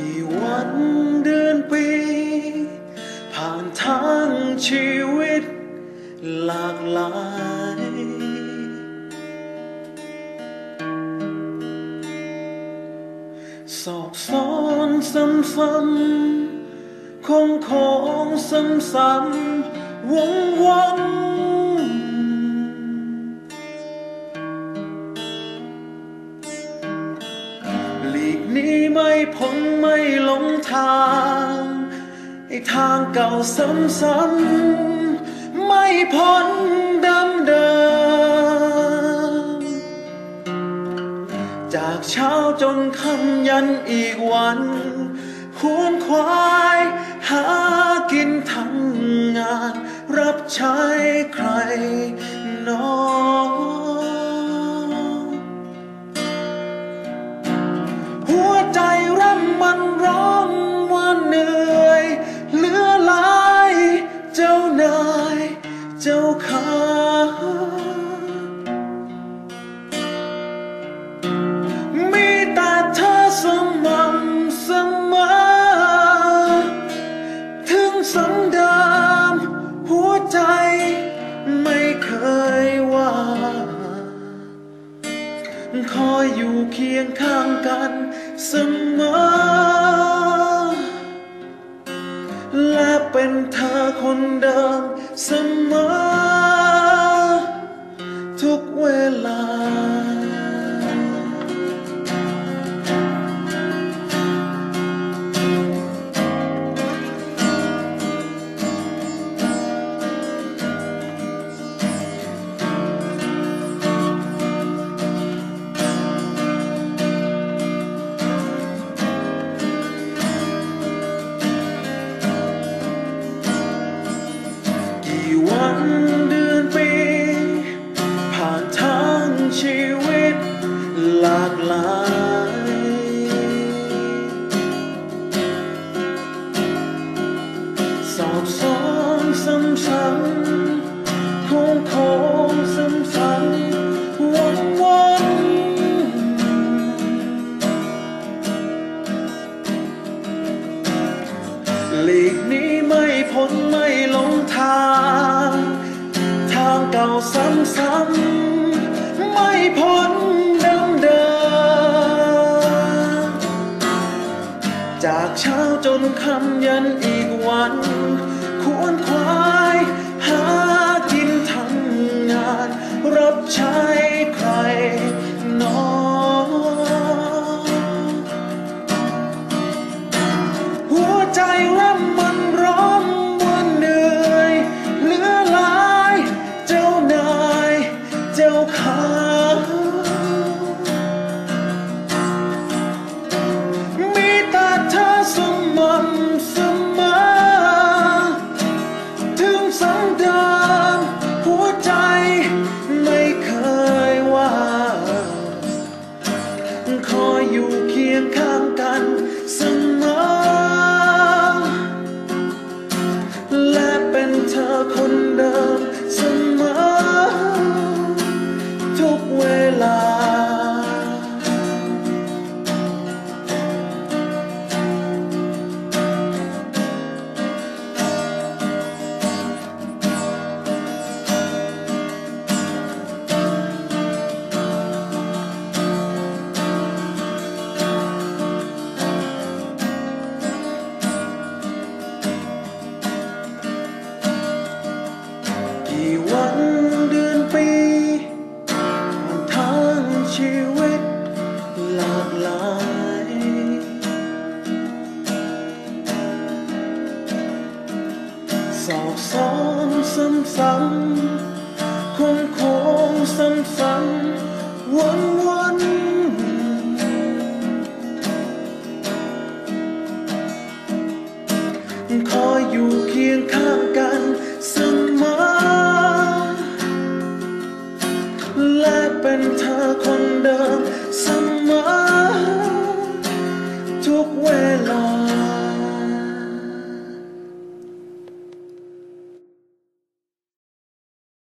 กี่วันเดือนปี ผ่านทางชีวิตหลากหลาย สอบซ้อนซ้ำๆคงของซ้ำๆวงวน นี้ไม่พ้นไม่หลงทางไอ้ทางเก่าซ้ำๆไม่พ้นดำเดิมจากเช้าจนค่ำยันอีกวันควรควายหากินทำงาน รับใช้ใครหนอหั คอยอยู่เคียงข้างกันเสมอ และเป็นเธอคนเดิมเสมอ ส จากเช้าจนค่ำยันอีกวัน ควรควายหากินทำงาน รับใช้ใครหนอง อกซ้อนซ้ำๆคงคงซ้ำๆวนวน